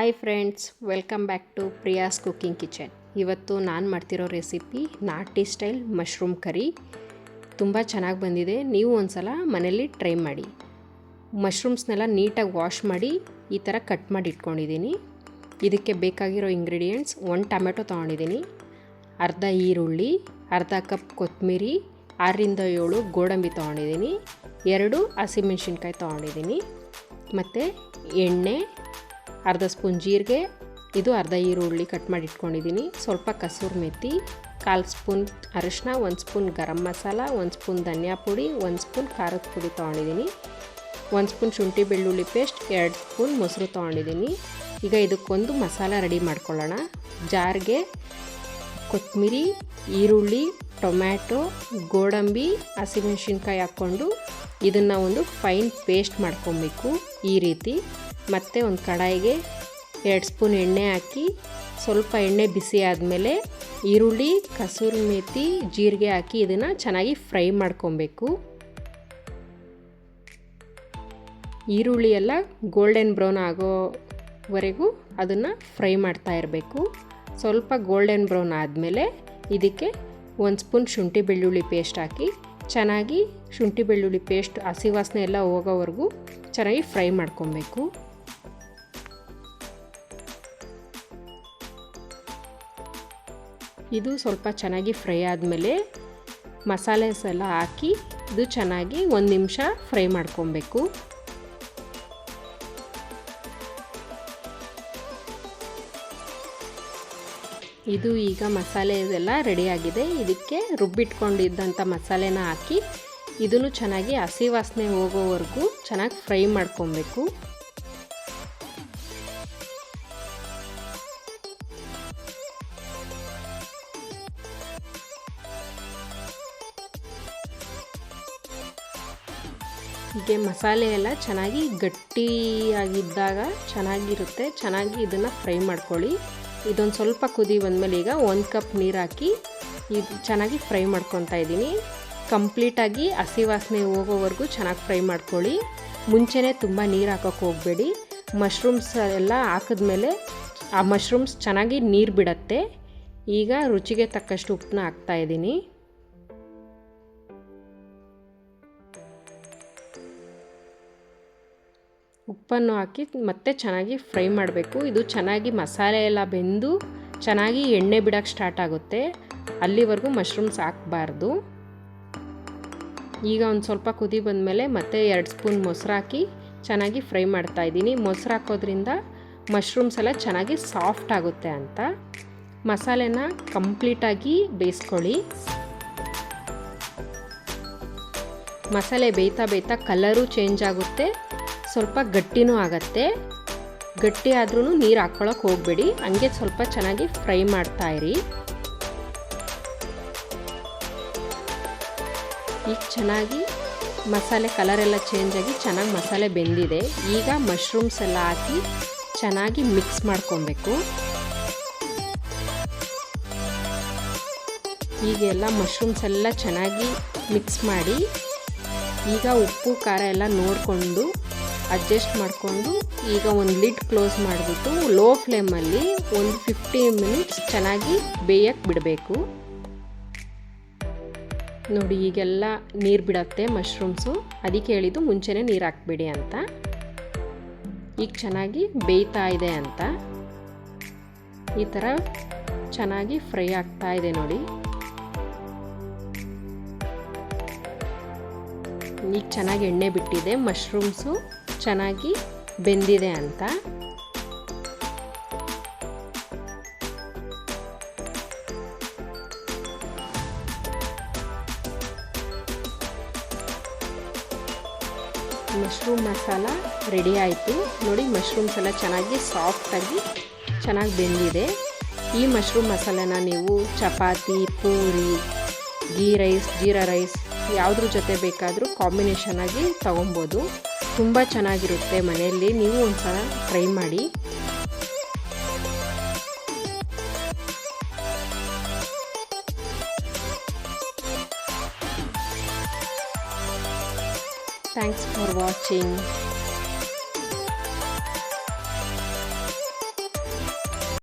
Hi friends welcome back to Priya's cooking kitchen ಇವತ್ತು ನಾನು ಮಾಡ್ತಿರೋ ರೆಸಿಪಿ ನಾಟಿ ಸ್ಟೈಲ್ ಮಶ್ರೂಮ್ ಕರಿ ತುಂಬ ಚೆನ್ನಾಗಿ ಬಂದಿದೆ. ನೀವು ಒಂದು ಸಲ ಮನೇಲಿ ಟ್ರೈ ಮಾಡಿ ಮಶ್ರೂಮ್ಸ್ನೆಲ್ಲ ನೀಟಾಗಿ ವಾಶ್ ಮಾಡಿ ಈ ಥರ ಕಟ್ ಮಾಡಿ ಇಟ್ಕೊಂಡಿದ್ದೀನಿ. ಇದಕ್ಕೆ ಬೇಕಾಗಿರೋ ಇಂಗ್ರೀಡಿಯೆಂಟ್ಸ್ ಒಂದು ಟೊಮೆಟೊ ತೊಗೊಂಡಿದ್ದೀನಿ. ಅರ್ಧ ಈರುಳ್ಳಿ, ಅರ್ಧ ಕಪ್ ಕೊತ್ತಂಬರಿ ಆರರಿಂದ ಏಳು ಗೋಡಂಬಿ ತೊಗೊಂಡಿದ್ದೀನಿ. ಎರಡು ಹಸಿಮೆಣ್ಸಿನ್ಕಾಯಿ ತೊಗೊಂಡಿದ್ದೀನಿ. ಮತ್ತು ಎಣ್ಣೆ ಅರ್ಧ ಸ್ಪೂನ್ ಜೀರಿಗೆ, ಇದು ಅರ್ಧ ಈರುಳ್ಳಿ ಕಟ್ ಮಾಡಿ ಇಟ್ಕೊಂಡಿದ್ದೀನಿ. ಸ್ವಲ್ಪ ಕಸೂರು ಮೆತ್ತಿ ಕಾಲು ಸ್ಪೂನ್ ಅರಿಶಿನ, ಒಂದು ಸ್ಪೂನ್ ಗರಂ ಮಸಾಲ, ಒಂದು ಸ್ಪೂನ್ ಧನಿಯಾ ಪುಡಿ, ಒಂದು ಸ್ಪೂನ್ ಖಾರದ ಪುಡಿ ತೊಗೊಂಡಿದ್ದೀನಿ. ಒಂದು ಸ್ಪೂನ್ ಶುಂಠಿ ಬೆಳ್ಳುಳ್ಳಿ ಪೇಸ್ಟ್, ಎರಡು ಸ್ಪೂನ್ ಮೊಸರು ತೊಗೊಂಡಿದ್ದೀನಿ. ಈಗ ಇದಕ್ಕೊಂದು ಮಸಾಲ ರೆಡಿ ಮಾಡ್ಕೊಳ್ಳೋಣ. ಜಾರ್ಗೆ ಕೊತ್ತಂಬರಿ ಈರುಳ್ಳಿ, ಟೊಮ್ಯಾಟೊ, ಗೋಡಂಬಿ, ಹಸಿಮೆಣ್ಸಿನ್ಕಾಯಿ ಹಾಕ್ಕೊಂಡು ಇದನ್ನು ಒಂದು ಫೈನ್ ಪೇಸ್ಟ್ ಮಾಡ್ಕೊಬೇಕು ಈ ರೀತಿ. ಮತ್ತು ಒಂದು ಕಡಾಯಿಗೆ ಎರಡು ಸ್ಪೂನ್ ಎಣ್ಣೆ ಹಾಕಿ ಸ್ವಲ್ಪ ಎಣ್ಣೆ ಬಿಸಿ ಆದಮೇಲೆ ಈರುಳ್ಳಿ, ಕಸೂರಿ ಮೇತಿ, ಜೀರಿಗೆ ಹಾಕಿ ಇದನ್ನು ಚೆನ್ನಾಗಿ ಫ್ರೈ ಮಾಡ್ಕೊಬೇಕು. ಈರುಳ್ಳಿ ಎಲ್ಲ ಗೋಲ್ಡನ್ ಬ್ರೌನ್ ಆಗೋವರೆಗೂ ಅದನ್ನು ಫ್ರೈ ಮಾಡ್ತಾ ಇರಬೇಕು. ಸ್ವಲ್ಪ ಗೋಲ್ಡನ್ ಬ್ರೌನ್ ಆದಮೇಲೆ ಇದಕ್ಕೆ ಒಂದು ಸ್ಪೂನ್ ಶುಂಠಿ ಬೆಳ್ಳುಳ್ಳಿ ಪೇಸ್ಟ್ ಹಾಕಿ ಚೆನ್ನಾಗಿ ಶುಂಠಿ ಬೆಳ್ಳುಳ್ಳಿ ಪೇಸ್ಟ್ ಹಸಿ ವಾಸನೆ ಎಲ್ಲ ಹೋಗೋವರೆಗೂ ಚೆನ್ನಾಗಿ ಫ್ರೈ ಮಾಡ್ಕೊಬೇಕು. ಇದು ಸ್ವಲ್ಪ ಚೆನ್ನಾಗಿ ಫ್ರೈ ಆದಮೇಲೆ ಮಸಾಲೆಸ್ ಎಲ್ಲ ಹಾಕಿ ಇದು ಚೆನ್ನಾಗಿ ಒಂದು ನಿಮಿಷ ಫ್ರೈ ಮಾಡ್ಕೊಬೇಕು. ಇದು ಈಗ ಮಸಾಲೆ ಇದೆಲ್ಲ ರೆಡಿಯಾಗಿದೆ ಇದಕ್ಕೆ ರುಬ್ಬಿಟ್ಕೊಂಡಿದ್ದಂಥ ಮಸಾಲೆನ ಹಾಕಿ ಇದನ್ನು ಚೆನ್ನಾಗಿ ಹಸಿ ವಾಸನೆ ಹೋಗೋವರೆಗೂ ಚೆನ್ನಾಗಿ ಫ್ರೈ ಮಾಡ್ಕೊಬೇಕು. ಹೀಗೆ ಮಸಾಲೆ ಎಲ್ಲ ಚೆನ್ನಾಗಿ ಗಟ್ಟಿಯಾಗಿದ್ದಾಗ ಚೆನ್ನಾಗಿರುತ್ತೆ. ಚೆನ್ನಾಗಿ ಇದನ್ನು ಫ್ರೈ ಮಾಡ್ಕೊಳ್ಳಿ. ಇದೊಂದು ಸ್ವಲ್ಪ ಕುದಿ ಬಂದಮೇಲೆ ಈಗ ಒಂದು ಕಪ್ ನೀರು ಹಾಕಿ ಇದು ಚೆನ್ನಾಗಿ ಫ್ರೈ ಮಾಡ್ಕೊತಾ ಇದ್ದೀನಿ. ಕಂಪ್ಲೀಟಾಗಿ ಹಸಿ ವಾಸನೆ ಹೋಗೋವರೆಗೂ ಚೆನ್ನಾಗಿ ಫ್ರೈ ಮಾಡ್ಕೊಳ್ಳಿ. ಮುಂಚೆನೇ ತುಂಬ ನೀರು ಹಾಕೋಕ್ಕೆ ಹೋಗಬೇಡಿ. ಮಶ್ರೂಮ್ಸ್ ಎಲ್ಲ ಹಾಕಿದ್ಮೇಲೆ ಆ ಮಶ್ರೂಮ್ಸ್ ಚೆನ್ನಾಗಿ ನೀರು ಬಿಡತ್ತೆ. ಈಗ ರುಚಿಗೆ ತಕ್ಕಷ್ಟು ಉಪ್ಪನ್ನ ಹಾಕ್ತಾಯಿದ್ದೀನಿ ಉಪ್ಪನ್ನು ಹಾಕಿ ಮತ್ತೆ ಚೆನ್ನಾಗಿ ಫ್ರೈ ಮಾಡಬೇಕು. ಇದು ಚೆನ್ನಾಗಿ ಮಸಾಲೆ ಎಲ್ಲ ಬೆಂದು ಚೆನ್ನಾಗಿ ಎಣ್ಣೆ ಬಿಡೋಕ್ಕೆ ಸ್ಟಾರ್ಟ್ ಆಗುತ್ತೆ. ಅಲ್ಲಿವರೆಗೂ ಮಶ್ರೂಮ್ಸ್ ಹಾಕಬಾರ್ದು. ಈಗ ಒಂದು ಸ್ವಲ್ಪ ಕುದಿ ಬಂದಮೇಲೆ ಮತ್ತೆ ಎರಡು ಸ್ಪೂನ್ ಮೊಸರು ಹಾಕಿ ಚೆನ್ನಾಗಿ ಫ್ರೈ ಮಾಡ್ತಾ ಇದ್ದೀನಿ. ಮೊಸರು ಹಾಕೋದ್ರಿಂದ ಮಶ್ರೂಮ್ಸ್ ಎಲ್ಲ ಚೆನ್ನಾಗಿ ಸಾಫ್ಟ್ ಆಗುತ್ತೆ ಅಂತ. ಮಸಾಲೆನ ಕಂಪ್ಲೀಟಾಗಿ ಬೇಯಿಸ್ಕೊಳ್ಳಿ. ಮಸಾಲೆ ಬೇಯ್ತಾ ಬೇಯ್ತಾ ಕಲರು ಚೇಂಜ್ ಆಗುತ್ತೆ. ಸ್ವಲ್ಪ ಗಟ್ಟಿನೂ ಆಗತ್ತೆ. ಗಟ್ಟಿ ಆದ್ರೂ ನೀರು ಹಾಕ್ಕೊಳಕ್ಕೆ ಹೋಗಬೇಡಿ. ಹಂಗೆ ಸ್ವಲ್ಪ ಚೆನ್ನಾಗಿ ಫ್ರೈ ಮಾಡ್ತಾ ಇರಿ. ಈಗ ಚೆನ್ನಾಗಿ ಮಸಾಲೆ ಕಲರ್ ಎಲ್ಲ ಚೇಂಜ್ ಆಗಿ ಚೆನ್ನಾಗಿ ಮಸಾಲೆ ಬೆಂದಿದೆ. ಈಗ ಮಶ್ರೂಮ್ಸ್ ಎಲ್ಲ ಹಾಕಿ ಚೆನ್ನಾಗಿ ಮಿಕ್ಸ್ ಮಾಡ್ಕೊಬೇಕು. ಈಗೆಲ್ಲ ಮಶ್ರೂಮ್ಸ್ ಎಲ್ಲ ಚೆನ್ನಾಗಿ ಮಿಕ್ಸ್ ಮಾಡಿ. ಈಗ ಉಪ್ಪು, ಖಾರ ಎಲ್ಲ ನೋಡಿಕೊಂಡು ಅಡ್ಜಸ್ಟ್ ಮಾಡಿಕೊಂಡು ಈಗ ಒಂದು ಲಿಡ್ ಕ್ಲೋಸ್ ಮಾಡಿಬಿಟ್ಟು ಲೋ ಫ್ಲೇಮಲ್ಲಿ ಒಂದು ಫಿಫ್ಟಿ ಮಿನಿಟ್ಸ್ ಚೆನ್ನಾಗಿ ಬೇಯಕ್ಕೆ ಬಿಡಬೇಕು. ನೋಡಿ, ಈಗೆಲ್ಲ ನೀರು ಬಿಡತ್ತೆ ಮಶ್ರೂಮ್ಸು. ಅದಕ್ಕೆ ಹೇಳಿದ್ದು ಮುಂಚೆನೇ ನೀರು ಹಾಕ್ಬಿಡಿ ಅಂತ. ಈಗ ಚೆನ್ನಾಗಿ ಬೇಯ್ತಾ ಇದೆ ಅಂತ. ಈ ಥರ ಚೆನ್ನಾಗಿ ಫ್ರೈ ಆಗ್ತಾ ಇದೆ ನೋಡಿ. ಈಗ ಚೆನ್ನಾಗಿ ಎಣ್ಣೆ ಬಿಟ್ಟಿದೆ ಮಶ್ರೂಮ್ಸು. ಚೆನ್ನಾಗಿ ಬೆಂದಿದೆ ಅಂತ. ಮಶ್ರೂಮ್ ಮಸಾಲ ರೆಡಿ ಆಯಿತು. ನೋಡಿ ಮಶ್ರೂಮ್ಸ್ ಎಲ್ಲ ಚೆನ್ನಾಗಿ ಸಾಫ್ಟಾಗಿ ಚೆನ್ನಾಗಿ ಬೆಂದಿದೆ. ಈ ಮಶ್ರೂಮ್ ಮಸಾಲೆನ ನೀವು ಚಪಾತಿ, ಪೂರಿ ಗೀ ರೈಸ್ ಜೀರಾ ರೈಸ್ ಯಾವುದ್ರ ಜೊತೆ ಬೇಕಾದರೂ ಕಾಂಬಿನೇಷನ್ ಆಗಿ ತೊಗೊಬೋದು. ತುಂಬ ಚೆನ್ನಾಗಿರುತ್ತೆ ಮನೆಯಲ್ಲಿ. ನೀವು ಒಂದ್ಸಲ ಟ್ರೈ ಮಾಡಿ. Thanks for watching